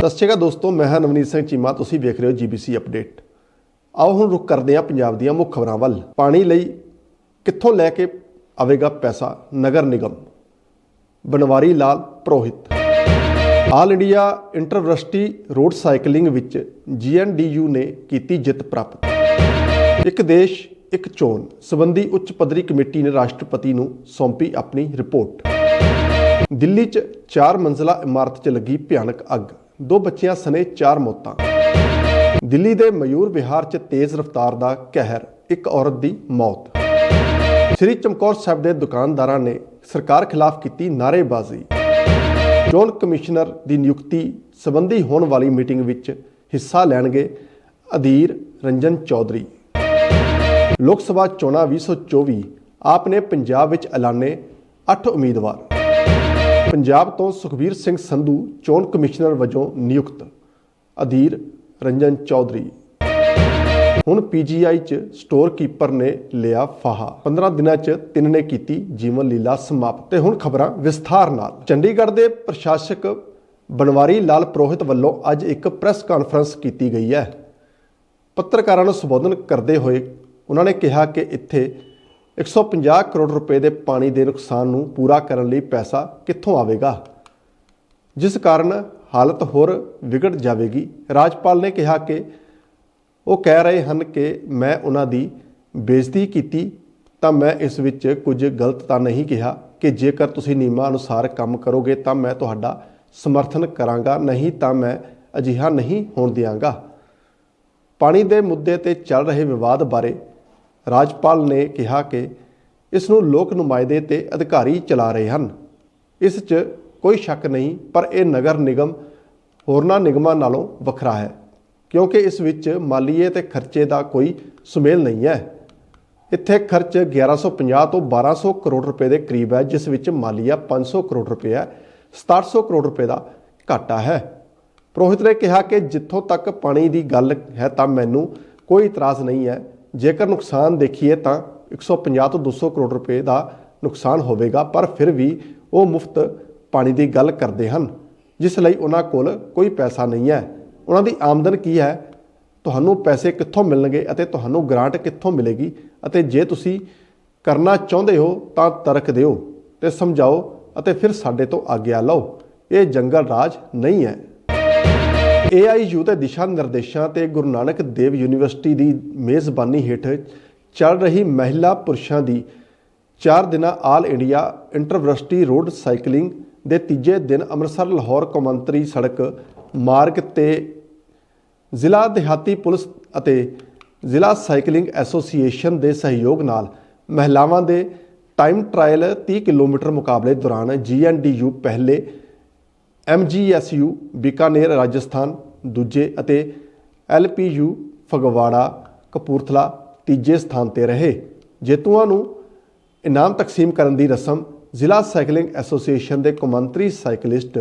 ਸਤਿ ਸ਼੍ਰੀ ਅਕਾਲ ਦੋਸਤੋ, ਮੈਂ ਹਾਂ ਨਵਨੀਤ ਸਿੰਘ ਚੀਮਾ, ਤੁਸੀਂ ਵੇਖ ਰਹੇ ਹੋ ਜੀਬੀਸੀ ਅਪਡੇਟ। ਆਓ ਹੁਣ ਰੁਕ ਕਰਦੇ ਹਾਂ ਪੰਜਾਬ ਦੀਆਂ ਮੁੱਖ ਖਬਰਾਂ ਵੱਲ। ਪਾਣੀ ਲਈ ਕਿੱਥੋਂ ਲੈ ਕੇ ਆਵੇਗਾ ਪੈਸਾ? ਨਗਰ ਨਿਗਮ। Banwari Lal Purohit. All India intervarsity road cycling ਵਿੱਚ ਜੀਐਨਡੀਯੂ ਨੇ ਕੀਤੀ ਜਿੱਤ ਪ੍ਰਾਪਤ। ਇੱਕ ਦੇਸ਼, ਇੱਕ ਚੋਣ। ਸਬੰਧੀ ਉੱਚ ਪੱਧਰੀ ਕਮੇਟੀ ਨੇ ਰਾਸ਼ਟਰਪਤੀ ਨੂੰ ਸੌਂਪੀ ਆਪਣੀ ਰਿਪੋਰਟ। ਦਿੱਲੀ 'ਚ ਚਾਰ ਮੰਜ਼ਲਾ ਇਮਾਰਤ 'ਚ ਲੱਗੀ ਭਿਆਨਕ ਅੱਗ। ਦੋ ਬੱਚਿਆਂ ਸਣੇ ਚਾਰ ਮੌਤਾਂ। ਦਿੱਲੀ ਦੇ ਮਯੂਰ ਵਿਹਾਰ 'ਚ ਤੇਜ਼ ਰਫ਼ਤਾਰ ਦਾ ਕਹਿਰ, ਇੱਕ ਔਰਤ ਦੀ ਮੌਤ। ਸ੍ਰੀ ਚਮਕੌਰ ਸਾਹਿਬ ਦੇ ਦੁਕਾਨਦਾਰਾਂ ਨੇ ਸਰਕਾਰ ਖਿਲਾਫ ਕੀਤੀ ਨਾਅਰੇਬਾਜ਼ੀ। ਚੋਣ ਕਮਿਸ਼ਨਰ ਦੀ ਨਿਯੁਕਤੀ ਸੰਬੰਧੀ ਹੋਣ ਵਾਲੀ ਮੀਟਿੰਗ ਵਿੱਚ ਹਿੱਸਾ ਲੈਣਗੇ ਅਧੀਰ ਰੰਜਨ ਚੌਧਰੀ। ਲੋਕ ਸਭਾ ਚੋਣਾਂ 2024 ਆਪ ਨੇ ਪੰਜਾਬ ਵਿੱਚ ਐਲਾਨੇ 8 ਉਮੀਦਵਾਰ। ਪੰਜਾਬ ਤੋਂ ਸੁਖਬੀਰ ਸਿੰਘ ਸੰਧੂ ਚੋਣ ਕਮਿਸ਼ਨਰ ਵਜੋਂ ਨਿਯੁਕਤ, ਅਧੀਰ ਰੰਜਨ ਚੌਧਰੀ। ਹੁਣ ਪੀਜੀਆਈ ਚ ਸਟੋਰ ਕੀਪਰ ਨੇ ਲਿਆ ਫਾਹਾ। 15 ਦਿਨਾਂ ਚ ਤਿੰਨ ਨੇ ਕੀਤੀ ਜੀਵਨ ਲੀਲਾ ਸਮਾਪਤ ਤੇ ਹੁਣ ਖਬਰਾਂ ਵਿਸਥਾਰ ਨਾਲ। ਚੰਡੀਗੜ੍ਹ ਦੇ ਪ੍ਰਸ਼ਾਸਕ ਬਨਵਾਰੀ ਲਾਲ ਪ੍ਰੋਹਿਤ ਵੱਲੋਂ ਅੱਜ ਇੱਕ ਪ੍ਰੈਸ ਕਾਨਫਰੰਸ ਕੀਤੀ ਗਈ ਹੈ। ਪੱਤਰਕਾਰਾਂ ਨੂੰ ਸੰਬੋਧਨ ਕਰਦੇ ਹੋਏ ਉਹਨਾਂ ਨੇ ਕਿਹਾ ਕਿ ਇੱਥੇ 150 ਕਰੋੜ ਰੁਪਏ ਦੇ ਪਾਣੀ ਦੇ ਨੁਕਸਾਨ ਨੂੰ ਪੂਰਾ ਕਰਨ ਲਈ ਪੈਸਾ ਕਿੱਥੋਂ ਆਵੇਗਾ? ਜਿਸ ਕਾਰਨ ਹਾਲਤ ਹੋਰ ਵਿਗੜ ਜਾਵੇਗੀ। ਰਾਜਪਾਲ ਨੇ ਕਿਹਾ ਕਿ ਉਹ ਕਹਿ ਰਹੇ ਹਨ ਕਿ ਮੈਂ ਉਹਨਾਂ ਦੀ ਬੇਇੱਜ਼ਤੀ ਕੀਤੀ, ਤਾਂ ਮੈਂ ਇਸ ਵਿੱਚ ਕੁਝ ਗਲਤ ਤਾਂ ਨਹੀਂ ਕਿਹਾ ਕਿ ਜੇਕਰ ਤੁਸੀਂ ਨਿਯਮਾਂ ਅਨੁਸਾਰ ਕੰਮ ਕਰੋਗੇ ਤਾਂ ਮੈਂ ਤੁਹਾਡਾ ਸਮਰਥਨ ਕਰਾਂਗਾ, ਨਹੀਂ ਤਾਂ ਮੈਂ ਅਜਿਹਾ ਨਹੀਂ ਹੋਣ ਦਿਆਂਗਾ। ਪਾਣੀ ਦੇ ਮੁੱਦੇ ਤੇ ਚੱਲ ਰਹੇ ਵਿਵਾਦ ਬਾਰੇ ਰਾਜਪਾਲ ਨੇ ਕਿਹਾ ਕਿ ਇਸ ਨੂੰ ਲੋਕ ਨੁਮਾਇੰਦੇ ਤੇ ਅਧਿਕਾਰੀ ਚਲਾ ਰਹੇ ਹਨ। ਇਸ 'ਚ ਕੋਈ ਸ਼ੱਕ ਨਹੀਂ, ਪਰ ਇਹ ਨਗਰ ਨਿਗਮ ਹੋਰਨਾਂ ਨਿਗਮਾਂ ਨਾਲੋਂ ਵੱਖਰਾ ਹੈ, ਕਿਉਂਕਿ ਇਸ ਵਿੱਚ ਮਾਲੀਏ ਤੇ ਖਰਚੇ ਦਾ ਕੋਈ ਸੁਮੇਲ ਨਹੀਂ ਹੈ। ਇੱਥੇ ਖਰਚ 1150 ਤੋਂ 1200 ਕਰੋੜ ਰੁਪਏ ਦੇ ਕਰੀਬ ਹੈ, ਜਿਸ ਵਿੱਚ ਮਾਲੀਆ 500 ਕਰੋੜ ਰੁਪਏ ਹੈ 6700 ਕਰੋੜ ਰੁਪਏ ਦਾ ਘਾਟਾ ਹੈ। ਪ੍ਰੋਹਿਤ ਨੇ ਕਿਹਾ ਕਿ ਜਿੱਥੋਂ ਤੱਕ ਪਾਣੀ ਦੀ ਗੱਲ ਹੈ ਤਾਂ ਮੈਨੂੰ ਕੋਈ ਇਤਰਾਜ਼ ਨਹੀਂ ਹੈ ਜੇਕਰ ਨੁਕਸਾਨ ਦੇਖੀਏ ਤਾਂ 150 ਤੋਂ 200 ਕਰੋੜ ਰੁਪਏ ਦਾ ਨੁਕਸਾਨ ਹੋਵੇਗਾ, ਪਰ ਫਿਰ ਵੀ ਉਹ ਮੁਫਤ ਪਾਣੀ ਦੀ ਗੱਲ ਕਰਦੇ ਹਨ, ਜਿਸ ਲਈ ਉਹਨਾਂ ਕੋਲ ਕੋਈ ਪੈਸਾ ਨਹੀਂ ਹੈ। ਉਹਨਾਂ ਦੀ ਆਮਦਨ ਕੀ ਹੈ? ਤੁਹਾਨੂੰ ਪੈਸੇ ਕਿੱਥੋਂ ਮਿਲਣਗੇ ਅਤੇ ਤੁਹਾਨੂੰ ਗ੍ਰਾਂਟ ਕਿੱਥੋਂ ਮਿਲੇਗੀ? ਅਤੇ ਜੇ ਤੁਸੀਂ ਕਰਨਾ ਚਾਹੁੰਦੇ ਹੋ ਤਾਂ ਤਰਕ ਦਿਓ ਤੇ ਸਮਝਾਓ ਅਤੇ ਫਿਰ ਸਾਡੇ ਤੋਂ ਆਗਿਆ ਲਓ। ਇਹ ਜੰਗਲ ਰਾਜ ਨਹੀਂ ਹੈ। AIU ਦੇ ਦਿਸ਼ਾ ਨਿਰਦੇਸ਼ਾਂ ਤੇ ਗੁਰੂ ਨਾਨਕ ਦੇਵ ਯੂਨੀਵਰਸਿਟੀ ਦੀ ਮੇਜ਼ਬਾਨੀ ਹੇਠ ਚੱਲ ਰਹੀ ਮਹਿਲਾ ਪੁਰਸ਼ਾਂ ਦੀ 4 ਦਿਨਾਂ all India intervarsity road cycling ਦੇ ਤੀਜੇ ਦਿਨ ਅੰਮ੍ਰਿਤਸਰ ਲਾਹੌਰ ਕੌਮਾਂਤਰੀ ਸੜਕ ਮਾਰਗ ਤੇ ਜ਼ਿਲ੍ਹਾ ਦਿਹਾਤੀ ਪੁਲਿਸ ਅਤੇ ਜ਼ਿਲ੍ਹਾ ਸਾਈਕਲਿੰਗ ਐਸੋਸੀਏਸ਼ਨ ਦੇ ਸਹਿਯੋਗ ਨਾਲ ਮਹਿਲਾਵਾਂ ਦੇ ਟਾਈਮ ਟ੍ਰਾਇਲ 30 ਕਿਲੋਮੀਟਰ ਮੁਕਾਬਲੇ ਦੌਰਾਨ ਜੀਐਨਡੀਯੂ ਪਹਿਲੇ ਐਮਜੀਐਸਯੂ ਬੀਕਾਨੇਰ ਰਾਜਸਥਾਨ ਦੂਜੇ ਅਤੇ ਐਲਪੀਯੂ ਫਗਵਾੜਾ, ਕਪੂਰਥਲਾ, ਤੀਜੇ ਸਥਾਨ ਤੇ ਰਹੇ। ਜੇਤੂਆਂ ਨੂੰ ਇਨਾਮ ਤਕਸੀਮ ਕਰਨ ਦੀ ਰਸਮ ਜ਼ਿਲ੍ਹਾ ਸਾਈਕਲਿੰਗ ਐਸੋਸੀਏਸ਼ਨ ਦੇ ਕੌਮਾਂਤਰੀ cyclist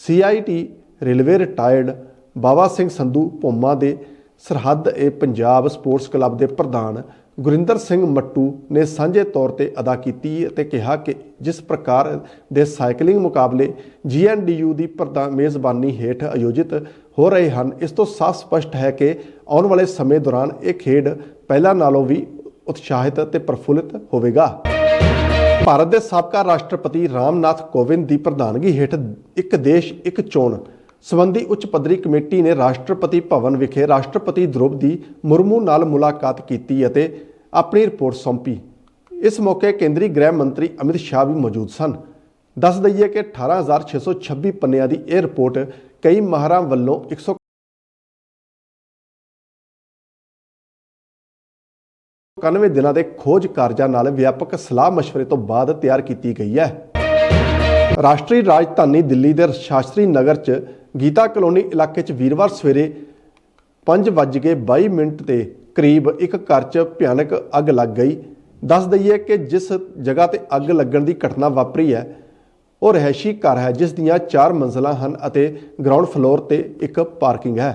CIT railway retired Baba Singh Sandhu Bhoma ਦੇ ਸਰਹੱਦ ਏ ਪੰਜਾਬ ਸਪੋਰਟਸ ਕਲੱਬ ਦੇ ਪ੍ਰਧਾਨ ਗੁਰਿੰਦਰ ਸਿੰਘ ਮੱਟੂ ਨੇ ਸਾਂਝੇ ਤੌਰ ਤੇ ਅਦਾ ਕੀਤੀ ਅਤੇ ਕਿਹਾ ਕਿ ਜਿਸ ਪ੍ਰਕਾਰ ਦੇ ਸਾਈਕਲਿੰਗ ਮੁਕਾਬਲੇ ਜੀਐਨਡੀਯੂ ਦੀ ਪ੍ਰਧਾਨ ਮੇਜ਼ਬਾਨੀ ਹੇਠ ਆਯੋਜਿਤ ਹੋ ਰਹੇ ਹਨ, ਇਸ ਤੋਂ ਸਾਫ਼ ਸਪਸ਼ਟ ਹੈ ਕਿ ਆਉਣ ਵਾਲੇ ਸਮੇਂ ਦੌਰਾਨ ਇਹ ਖੇਡ ਪਹਿਲਾਂ ਨਾਲੋਂ ਵੀ ਉਤਸ਼ਾਹਿਤ ਅਤੇ ਪ੍ਰਫੁੱਲਿਤ ਹੋਵੇਗਾ। ਭਾਰਤ ਦੇ ਸਾਬਕਾ ਰਾਸ਼ਟਰਪਤੀ ਰਾਮਨਾਥ ਕੋਵਿੰਦ ਦੀ ਪ੍ਰਧਾਨਗੀ ਹੇਠ ਇੱਕ ਦੇਸ਼, ਇੱਕ ਚੋਣ ਸਬੰਧੀ ਉੱਚ ਪੱਧਰੀ ਕਮੇਟੀ ਨੇ ਰਾਸ਼ਟਰਪਤੀ ਭਵਨ ਵਿਖੇ ਰਾਸ਼ਟਰਪਤੀ ਦ੍ਰੋਪਦੀ ਮੁਰਮੂ ਨਾਲ ਮੁਲਾਕਾਤ ਕੀਤੀ ਅਤੇ ਆਪਣੀ ਰਿਪੋਰਟ ਸੌਂਪੀ। ਇਸ ਮੌਕੇ ਕੇਂਦਰੀ ਗ੍ਰਹਿ ਮੰਤਰੀ ਅਮਿਤ ਸ਼ਾਹ ਵੀ ਮੌਜੂਦ ਸਨ। ਦੱਸ ਦਈਏ ਕਿ 18626 ਪੰਨਿਆਂ ਦੀ ਇਹ ਰਿਪੋਰਟ ਕਈ ਮਾਹਰਾਂ ਵੱਲੋਂ 100 91 ਦਿਨਾਂ ਦੇ ਖੋਜ ਕਾਰਜਾਂ ਨਾਲ ਵਿਆਪਕ ਸਲਾਹ ਮਸ਼ਵਰੇ ਤੋਂ ਬਾਅਦ ਤਿਆਰ ਕੀਤੀ ਗਈ ਹੈ। ਰਾਸ਼ਟਰੀ ਰਾਜਧਾਨੀ ਦਿੱਲੀ ਦੇ ਸ਼ਾਸਤਰੀ ਨਗਰ 'ਚ ਗੀਤਾ ਕਲੋਨੀ ਇਲਾਕੇ 'ਚ ਵੀਰਵਾਰ ਸਵੇਰੇ 5:22 ਮਿੰਟ ਤੇ ਕਰੀਬ ਇੱਕ ਘਰ 'ਚ ਭਿਆਨਕ ਅੱਗ ਲੱਗ ਗਈ। ਦੱਸ ਦਈਏ ਕਿ ਜਿਸ ਜਗ੍ਹਾ ਤੇ ਅੱਗ ਲੱਗਣ ਦੀ ਘਟਨਾ ਵਾਪਰੀ ਹੈ, ਉਹ ਰਹਿਸ਼ੀ ਘਰ ਹੈ, ਜਿਸ ਦੀਆਂ 4 ਮੰਜ਼ਲਾਂ ਹਨ ਅਤੇ ਗਰਾਊਂਡ ਫਲੋਰ ਤੇ ਇੱਕ ਪਾਰਕਿੰਗ ਹੈ।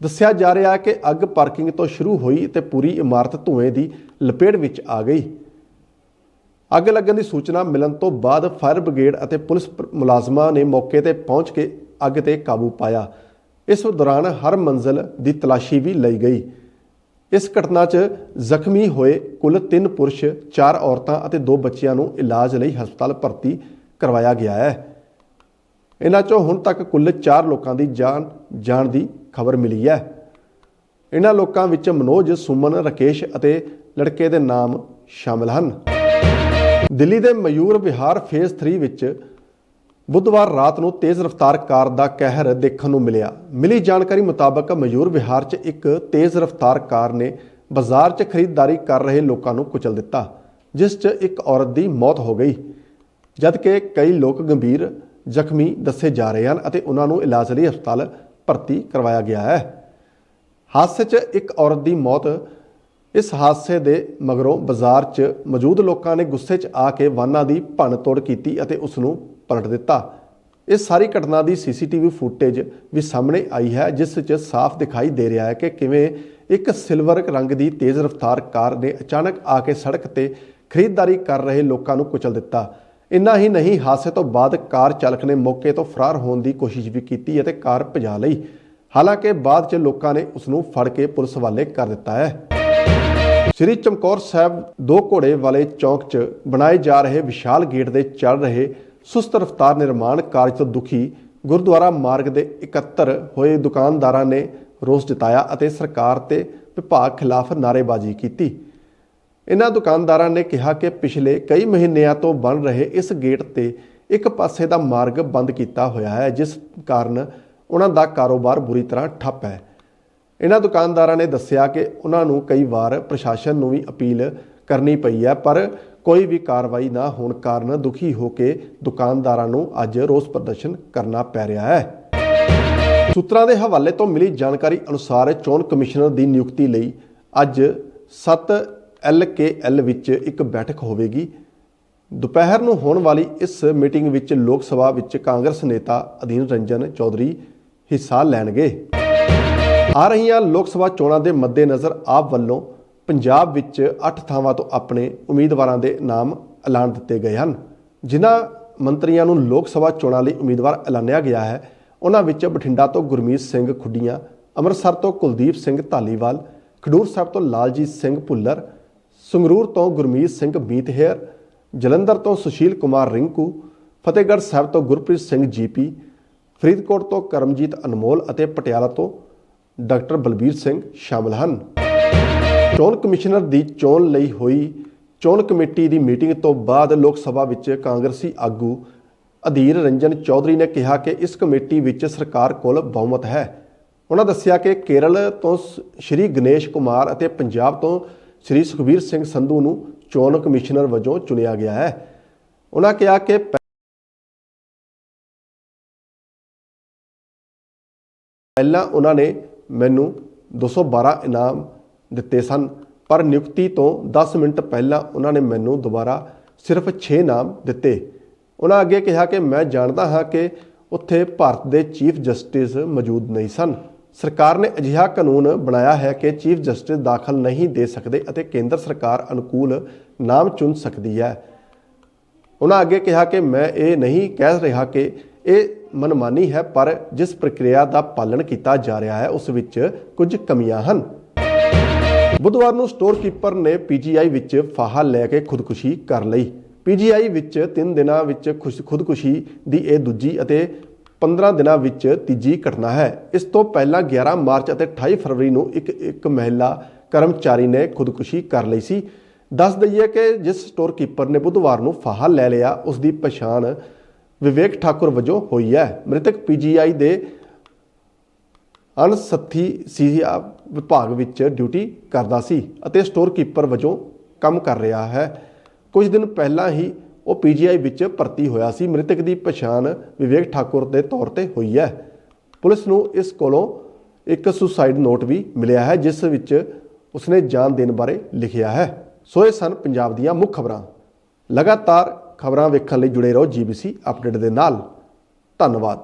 ਦੱਸਿਆ ਜਾ ਰਿਹਾ ਹੈ ਕਿ ਅੱਗ ਪਾਰਕਿੰਗ ਤੋਂ ਸ਼ੁਰੂ ਹੋਈ ਤੇ ਪੂਰੀ ਇਮਾਰਤ ਧੂਏ ਦੀ ਲਪੇਟ ਵਿੱਚ ਆ ਗਈ। ਅੱਗ ਲੱਗਣ ਦੀ ਸੂਚਨਾ ਮਿਲਣ ਤੋਂ ਬਾਅਦ ਫਾਇਰ ਬ੍ਰਿਗੇਡ ਅਤੇ ਪੁਲਿਸ ਮੁਲਾਜ਼ਮਾਂ ਨੇ ਮੌਕੇ ਤੇ ਪਹੁੰਚ ਕੇ ਅੱਗ ਤੇ ਕਾਬੂ ਪਾਇਆ। ਇਸ ਦੌਰਾਨ ਹਰ ਮੰਜ਼ਲ ਦੀ ਤਲਾਸ਼ੀ ਵੀ ਲਈ ਗਈ। ਇਸ ਘਟਨਾ 'ਚ ਜ਼ਖਮੀ ਹੋਏ ਕੁੱਲ 3 ਪੁਰਸ਼ 4 ਔਰਤਾਂ ਅਤੇ 2 ਬੱਚਿਆਂ ਨੂੰ ਇਲਾਜ ਲਈ ਹਸਪਤਾਲ ਭਰਤੀ ਕਰਵਾਇਆ ਗਿਆ ਹੈ। ਇਹਨਾਂ 'ਚੋਂ ਹੁਣ ਤੱਕ ਕੁੱਲ 4 ਲੋਕਾਂ ਦੀ ਜਾਨ ਜਾਣ ਦੀ ਖਬਰ ਮਿਲੀ ਹੈ। ਇਹਨਾਂ ਲੋਕਾਂ ਵਿੱਚ ਮਨੋਜ, ਸੁਮਨ, ਰਕੇਸ਼ ਅਤੇ ਲੜਕੇ ਦੇ ਨਾਮ ਸ਼ਾਮਲ ਹਨ। ਦਿੱਲੀ ਦੇ ਮਯੂਰ ਵਿਹਾਰ ਫੇਜ਼ 3 ਵਿੱਚ ਬੁੱਧਵਾਰ ਰਾਤ ਨੂੰ ਤੇਜ਼ ਰਫ਼ਤਾਰ ਕਾਰ ਦਾ ਕਹਿਰ ਦੇਖਣ ਨੂੰ ਮਿਲਿਆ। ਮਿਲੀ ਜਾਣਕਾਰੀ ਮੁਤਾਬਕ ਮਯੂਰ ਵਿਹਾਰ 'ਚ ਇੱਕ ਤੇਜ਼ ਰਫ਼ਤਾਰ ਕਾਰ ਨੇ ਬਾਜ਼ਾਰ 'ਚ ਖਰੀਦਦਾਰੀ ਕਰ ਰਹੇ ਲੋਕਾਂ ਨੂੰ ਕੁਚਲ ਦਿੱਤਾ, ਜਿਸ 'ਚ ਇੱਕ ਔਰਤ ਦੀ ਮੌਤ ਹੋ ਗਈ। ਜਦਕਿ ਕਈ ਲੋਕ ਗੰਭੀਰ ਜ਼ਖਮੀ ਦੱਸੇ ਜਾ ਰਹੇ ਹਨ ਅਤੇ ਉਹਨਾਂ ਨੂੰ ਇਲਾਜ ਲਈ ਹਸਪਤਾਲ ਭਰਤੀ ਕਰਵਾਇਆ ਗਿਆ ਹੈ। ਹਾਦਸੇ 'ਚ ਇੱਕ ਔਰਤ ਦੀ ਮੌਤ, ਇਸ ਹਾਦਸੇ ਦੇ ਮਗਰੋਂ ਬਾਜ਼ਾਰ 'ਚ ਮੌਜੂਦ ਲੋਕਾਂ ਨੇ ਗੁੱਸੇ 'ਚ ਆ ਕੇ ਵਾਹਨਾਂ ਦੀ ਭੰਨ-ਤੋੜ ਕੀਤੀ ਅਤੇ ਉਸ ਨੂੰ ਪਲਟ ਦਿੱਤਾ। ਇਸ ਸਾਰੀ ਘਟਨਾ ਦੀ ਸੀਸੀਟੀਵੀ ਫੁਟੇਜ ਵੀ ਸਾਹਮਣੇ ਆਈ ਹੈ, ਜਿਸ 'ਚ ਸਾਫ਼ ਦਿਖਾਈ ਦੇ ਰਿਹਾ ਹੈ ਕਿ ਕਿਵੇਂ ਇੱਕ ਸਿਲਵਰ ਰੰਗ ਦੀ ਤੇਜ਼ ਰਫ਼ਤਾਰ ਕਾਰ ਨੇ ਅਚਾਨਕ ਆ ਕੇ ਸੜਕ ਤੇ ਖਰੀਦਦਾਰੀ ਕਰ ਰਹੇ ਲੋਕਾਂ ਨੂੰ ਕੁਚਲ ਦਿੱਤਾ। ਇੰਨਾ ਹੀ ਨਹੀਂ, ਹਾਦਸੇ ਤੋਂ ਬਾਅਦ ਕਾਰ ਚਾਲਕ ਨੇ ਮੌਕੇ ਤੋਂ ਫਰਾਰ ਹੋਣ ਦੀ ਕੋਸ਼ਿਸ਼ ਵੀ ਕੀਤੀ ਅਤੇ ਕਾਰ ਭਜਾ ਲਈ। ਹਾਲਾਂਕਿ ਬਾਅਦ 'ਚ ਲੋਕਾਂ ਨੇ ਉਸ ਨੂੰ ਫੜ ਕੇ ਪੁਲਿਸ ਵਾਲੇ ਕਰ ਦਿੱਤਾ ਹੈ। ਸ੍ਰੀ ਚਮਕੌਰ ਸਾਹਿਬ ਦੋ ਘੋੜੇ ਵਾਲੇ ਚੌਕ 'ਚ ਬਣਾਏ ਜਾ ਰਹੇ ਵਿਸ਼ਾਲ ਗੇਟ ਦੇ ਚੱਲ ਰਹੇ ਸੁਸਤ ਰਫ਼ਤਾਰ ਨਿਰਮਾਣ ਕਾਰਜ ਤੋਂ ਦੁਖੀ ਗੁਰਦੁਆਰਾ ਮਾਰਗ ਦੇ 71 ਹੋਏ ਦੁਕਾਨਦਾਰਾਂ ਨੇ ਰੋਸ ਜਤਾਇਆ ਅਤੇ ਸਰਕਾਰ ਤੇ ਵਿਭਾਗ ਖਿਲਾਫ ਨਾਅਰੇਬਾਜ਼ੀ ਕੀਤੀ। ਇਹਨਾਂ ਦੁਕਾਨਦਾਰਾਂ ਨੇ ਕਿਹਾ ਕਿ ਪਿਛਲੇ ਕਈ ਮਹੀਨਿਆਂ ਤੋਂ ਬਣ ਰਹੇ ਇਸ ਗੇਟ ਤੇ ਇੱਕ ਪਾਸੇ ਦਾ ਮਾਰਗ ਬੰਦ ਕੀਤਾ ਹੋਇਆ ਹੈ, ਜਿਸ ਕਾਰਨ ਉਹਨਾਂ ਦਾ ਕਾਰੋਬਾਰ ਬੁਰੀ ਤਰ੍ਹਾਂ ਠੱਪ ਹੈ। ਇਹਨਾਂ ਦੁਕਾਨਦਾਰਾਂ ਨੇ ਦੱਸਿਆ ਕਿ ਉਹਨਾਂ ਨੂੰ ਕਈ ਵਾਰ ਪ੍ਰਸ਼ਾਸਨ ਨੂੰ ਵੀ ਅਪੀਲ ਕਰਨੀ ਪਈ ਹੈ, ਪਰ ਕੋਈ ਵੀ ਕਾਰਵਾਈ ਨਾ ਹੋਣ ਕਾਰਨ ਦੁਖੀ ਹੋ ਕੇ ਦੁਕਾਨਦਾਰਾਂ ਨੂੰ ਅੱਜ ਰੋਸ ਪ੍ਰਦਰਸ਼ਨ ਕਰਨਾ ਪੈ ਰਿਹਾ ਹੈ। ਸੂਤਰਾਂ ਦੇ ਹਵਾਲੇ ਤੋਂ ਮਿਲੀ ਜਾਣਕਾਰੀ ਅਨੁਸਾਰ ਚੋਣ ਕਮਿਸ਼ਨਰ ਦੀ ਨਿਯੁਕਤੀ ਲਈ ਅੱਜ 7 ਐਲ ਵਿੱਚ ਇੱਕ ਬੈਠਕ ਹੋਵੇਗੀ। ਦੁਪਹਿਰ ਨੂੰ ਹੋਣ ਵਾਲੀ ਇਸ ਮੀਟਿੰਗ ਵਿੱਚ ਲੋਕ ਸਭਾ ਵਿੱਚ ਕਾਂਗਰਸ ਨੇਤਾ ਅਧੀਨ ਰੰਜਨ ਚੌਧਰੀ ਹਿੱਸਾ ਲੈਣਗੇ। ਆ ਰਹੀਆਂ ਲੋਕ ਸਭਾ ਚੋਣਾਂ ਦੇ ਮੱਦੇਨਜ਼ਰ ਆਪ ਵੱਲੋਂ ਪੰਜਾਬ ਵਿੱਚ 8 ਥਾਵਾਂ ਤੋਂ ਆਪਣੇ ਉਮੀਦਵਾਰਾਂ ਦੇ ਨਾਮ ਐਲਾਨ ਦਿੱਤੇ ਗਏ ਹਨ, ਜਿਨ੍ਹਾਂ ਮੰਤਰੀਆਂ ਨੂੰ ਲੋਕ ਸਭਾ ਚੋਣਾਂ ਲਈ ਉਮੀਦਵਾਰ ਐਲਾਨਿਆ ਗਿਆ ਹੈ। ਉਹਨਾਂ ਵਿੱਚ ਬਠਿੰਡਾ ਤੋਂ ਗੁਰਮੀਤ ਸਿੰਘ ਖੁੱਡੀਆਂ, ਅੰਮ੍ਰਿਤਸਰ ਤੋਂ ਕੁਲਦੀਪ ਸਿੰਘ ਧਾਲੀਵਾਲ, ਖਡੂਰ ਸਾਹਿਬ ਤੋਂ ਲਾਲਜੀਤ ਸਿੰਘ ਭੁੱਲਰ, ਸੰਗਰੂਰ ਤੋਂ ਗੁਰਮੀਤ ਸਿੰਘ ਬੀਤਹੇਰ ਜਲੰਧਰ ਤੋਂ ਸੁਸ਼ੀਲ ਕੁਮਾਰ ਰਿੰਕੂ, ਫਤਿਹਗੜ੍ਹ ਸਾਹਿਬ ਤੋਂ ਗੁਰਪ੍ਰੀਤ ਸਿੰਘ ਜੀਪੀ, ਫਰੀਦਕੋਟ ਤੋਂ ਕਰਮਜੀਤ ਅਨਮੋਲ ਅਤੇ ਪਟਿਆਲਾ ਤੋਂ ਡਾਕਟਰ ਬਲਬੀਰ ਸਿੰਘ ਸ਼ਾਮਲ ਹਨ। ਚੋਣ ਕਮਿਸ਼ਨਰ ਦੀ ਚੋਣ ਲਈ ਹੋਈ ਚੋਣ ਕਮੇਟੀ ਦੀ ਮੀਟਿੰਗ ਤੋਂ ਬਾਅਦ ਲੋਕ ਸਭਾ ਵਿੱਚ ਕਾਂਗਰਸੀ ਆਗੂ ਅਧੀਰ ਰੰਜਨ ਚੌਧਰੀ ਨੇ ਕਿਹਾ ਕਿ ਇਸ ਕਮੇਟੀ ਵਿੱਚ ਸਰਕਾਰ ਕੋਲ ਬਹੁਮਤ ਹੈ। ਉਹਨਾਂ ਦੱਸਿਆ ਕਿ ਕੇਰਲ ਤੋਂ ਸ- ਸ਼੍ਰੀ ਗਣੇਸ਼ ਕੁਮਾਰ ਅਤੇ ਪੰਜਾਬ ਤੋਂ ਸ਼੍ਰੀ ਸੁਖਬੀਰ ਸਿੰਘ ਸੰਧੂ ਨੂੰ ਚੋਣ ਕਮਿਸ਼ਨਰ ਵਜੋਂ ਚੁਣਿਆ ਗਿਆ ਹੈ। ਉਹਨਾਂ ਕਿਹਾ ਕਿ ਪਹਿ- ਪਹਿਲਾਂ ਉਹਨਾਂ ਨੇ ਮੈਨੂੰ 212 ਇਨਾਮ ਦਿੱਤੇ ਸਨ। ਪਰ ਨਿਯੁਕਤੀ ਤੋਂ 10 ਮਿੰਟ ਪਹਿਲਾਂ ਉਹਨਾਂ ਨੇ ਮੈਨੂੰ ਦੁਬਾਰਾ ਸਿਰਫ 6 ਨਾਮ ਦਿੱਤੇ। ਉਹਨਾਂ ਅੱਗੇ ਕਿਹਾ ਕਿ ਮੈਂ ਜਾਣਦਾ ਹਾਂ ਕਿ ਉੱਥੇ ਭਾਰਤ ਦੇ ਚੀਫ ਜਸਟਿਸ ਮੌਜੂਦ ਨਹੀਂ ਸਨ। ਸਰਕਾਰ ਨੇ ਅਜਿਹਾ ਕਾਨੂੰਨ ਬਣਾਇਆ ਹੈ ਕਿ ਚੀਫ ਜਸਟਿਸ ਦਾਖਲ ਨਹੀਂ ਦੇ ਸਕਦੇ ਅਤੇ ਕੇਂਦਰ ਸਰਕਾਰ ਅਨੁਕੂਲ ਨਾਮ ਚੁਣ ਸਕਦੀ ਹੈ। ਉਹਨਾਂ ਅੱਗੇ ਕਿਹਾ ਕਿ ਮੈਂ ਇਹ ਨਹੀਂ ਕਹਿ ਰਿਹਾ ਕਿ ਇਹ ਮਨਮਾਨੀ ਹੈ, ਪਰ ਜਿਸ ਪ੍ਰਕਿਰਿਆ ਦਾ ਪਾਲਣ ਕੀਤਾ ਜਾ ਰਿਹਾ ਹੈ, ਉਸ ਵਿੱਚ ਕੁਝ ਕਮੀਆਂ ਹਨ। ਬੁੱਧਵਾਰ ਨੂੰ ਸਟੋਰ ਕੀਪਰ ਨੇ ਪੀਜੀਆਈ ਵਿੱਚ ਫਾਹਾ ਲੈ ਕੇ ਖੁਦਕੁਸ਼ੀ ਕਰ ਲਈ। ਪੀਜੀਆਈ ਵਿੱਚ 3 ਦਿਨਾਂ ਵਿੱਚ ਖੁਸ਼- ਖੁਦਕੁਸ਼ੀ ਦੀ ਇਹ ਦੂਜੀ ਅਤੇ 15 ਦਿਨਾਂ ਵਿੱਚ ਤੀਜੀ ਘਟਨਾ ਹੈ। ਇਸ ਤੋਂ ਪਹਿਲਾਂ 11 ਮਾਰਚ ਅਤੇ 28 ਫਰਵਰੀ ਨੂੰ ਇੱਕ ਇੱਕ ਮਹਿਲਾ ਕਰਮਚਾਰੀ ਨੇ ਖੁਦਕੁਸ਼ੀ ਕਰ ਲਈ ਸੀ। ਦੱਸ ਦਈਏ ਕਿ ਜਿਸ ਸਟੋਰ ਕੀਪਰ ਨੇ ਬੁੱਧਵਾਰ ਨੂੰ ਫਾਹਾ ਲੈ ਲਿਆ, ਉਸ ਦੀ ਪਛਾਣ ਵਿਵੇਕ ਠਾਕੁਰ ਵਜੋਂ ਹੋਈ ਹੈ। ਮ੍ਰਿਤਕ ਪੀਜੀਆਈ ਦੇ ਅਣਸੱਥੀ ਸੀਆ ਵਿਭਾਗ ਵਿੱਚ ਡਿਊਟੀ ਕਰਦਾ ਸੀ ਅਤੇ ਸਟੋਰ ਕੀਪਰ ਵਜੋਂ ਕੰਮ ਕਰ ਰਿਹਾ ਹੈ। ਕੁਝ ਦਿਨ ਪਹਿਲਾਂ ਹੀ ਉਹ ਪੀਜੀਆਈ ਵਿੱਚ ਭਰਤੀ ਹੋਇਆ ਸੀ। ਮ੍ਰਿਤਕ ਦੀ ਪਛਾਣ ਵਿਵੇਕ ਠਾਕੁਰ ਦੇ ਤੌਰ ਤੇ ਹੋਈ ਹੈ। ਪੁਲਿਸ ਨੂੰ ਇਸ ਕੋਲੋਂ ਇੱਕ ਸੁਸਾਈਡ ਨੋਟ ਵੀ ਮਿਲਿਆ ਹੈ, ਜਿਸ ਵਿੱਚ ਉਸਨੇ ਜਾਨ ਦੇਣ ਬਾਰੇ ਲਿਖਿਆ ਹੈ। ਸੋ ਇਹ ਸਨ ਪੰਜਾਬ ਦੀਆਂ ਮੁੱਖ ਖਬਰਾਂ। ਲਗਾਤਾਰ ਖਬਰਾਂ ਵੇਖਣ ਲਈ ਜੁੜੇ ਰਹੋ ਜੀਬੀਸੀ ਅਪਡੇਟ ਦੇ ਨਾਲ। ਧੰਨਵਾਦ।